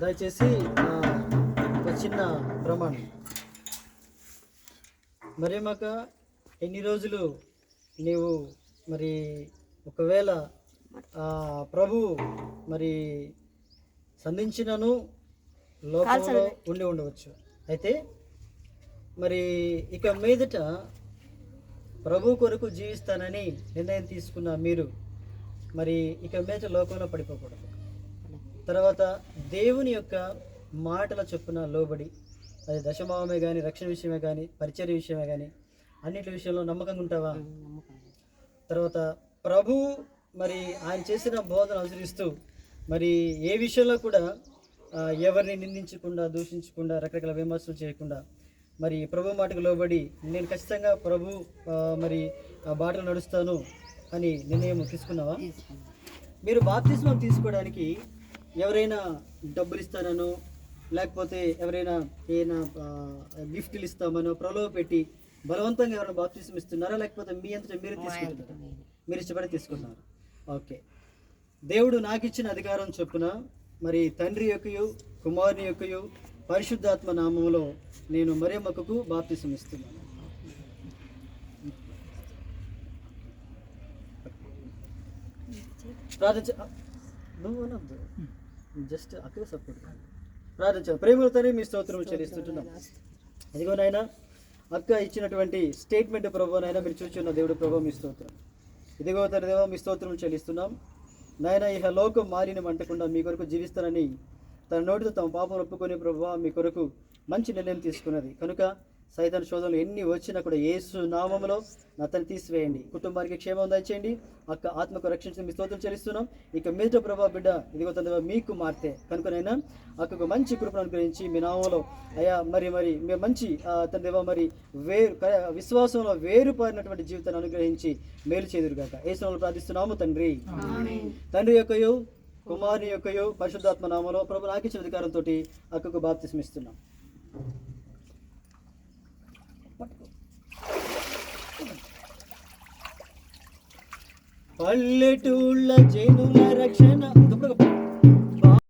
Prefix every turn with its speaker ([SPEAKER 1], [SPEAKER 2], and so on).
[SPEAKER 1] దయచేసి ఒక చిన్న ప్రమాణం. మరి మాక ఎన్ని రోజులు నీవు మరి ఒకవేళ ప్రభు మరి సంధించినను లోకంలో ఉండి ఉండవచ్చు. అయితే మరి ఇక మీదట ప్రభు కొరకు జీవిస్తానని నిర్ణయం తీసుకున్న మీరు మరి ఇక మీదట లోకంలో పడిపోకూడదు. తర్వాత దేవుని యొక్క మాటల చొప్పున లోబడి అది దశభావమే కానీ రక్షణ విషయమే కానీ పరిచర్య విషయమే కానీ అన్నిటి విషయంలో నమ్మకంగా ఉంటావా? తర్వాత ప్రభు మరి ఆయన చేసిన బోధన అనుసరిస్తూ మరి ఏ విషయంలో కూడా ఎవరిని నిందించకుండా దూషించకుండా రకరకాల విమర్శలు చేయకుండా మరి ప్రభు మాటకు లోబడి నేను ఖచ్చితంగా ప్రభు మరి బాటలు నడుస్తాను అని నిర్ణయం తీసుకున్నావా? మీరు బాప్తిస్మం తీసుకోవడానికి ఎవరైనా డబ్బులు ఇస్తానో లేకపోతే ఎవరైనా ఏదైనా గిఫ్ట్లు ఇస్తామనో ప్రలోభ పెట్టి బలవంతంగా ఎవరైనా బాప్తిస్మం ఇస్తున్నారా? లేకపోతే మీ అంతటా మీరే తీసుకుంటున్నారా? మీరు. ఇష్టపడి తీసుకున్నారు ఓకే. దేవుడు నాకు ఇచ్చిన అధికారం చొప్పున మరి తండ్రి యొక్కయు కుమారుని యొక్కయు పరిశుద్ధాత్మ నామములో నేను మరే మొక్కకు బాప్తిసం ఇస్తున్నాను. ప్రార్థించ నువ్వు అనొద్దు జస్ట్ అక్కడ సపోర్ట్ ప్రార్థించ. ప్రేమలతోనే మీ స్తోత్రం చెల్లిస్తుంటున్నాం. ఇదిగో నాయన అక్క ఇచ్చినటువంటి స్టేట్మెంట్ ప్రభు నాయన మీరు చూచున్న దేవుడు ప్రభు మీ స్తోత్రం. ఇదిగో తన దేవ మీ స్తోత్రం చెల్లిస్తున్నాం. నాయన ఇహ లోకం మారిన అంటకుండా మీ కొరకు జీవిస్తానని తన నోటితో తమ పాపం ఒప్పుకొని ప్రభు మీ కొరకు మంచి నిర్ణయం తీసుకున్నది. కనుక సైతాన్ శోధనలు ఎన్ని వచ్చినా కూడా యేసు నామములో అతన్ని తీసివేయండి. కుటుంబానికి క్షేమం దయచేయండి. అక్క ఆత్మకు రక్షించి మీ స్తోత్రం చెల్లిస్తున్నాం. ఇక మీదట ప్రభా బిడ్డ ఇదిగో తన మీకు మార్తే. కనుకనైనా అక్కకు మంచి కృపను అనుగ్రహించి మీ నామంలో అయ్యా మరి మరి మీ మంచి తన దేవ మరి వేరు విశ్వాసంలో వేరుపారినటువంటి జీవితాన్ని అనుగ్రహించి మేలు చేదురుగాక ఏ సమయంలో ప్రార్థిస్తున్నాము తండ్రి? తండ్రి యొక్కయు కుమారుని యొక్కయు పరిశుద్ధాత్మ నామంలో ప్రభు నాకు ఇచ్చిన అధికారంతో అక్కకు బాప్తిస్మిస్తున్నాం పల్లెటూళ్ళ జనుల రక్షణ.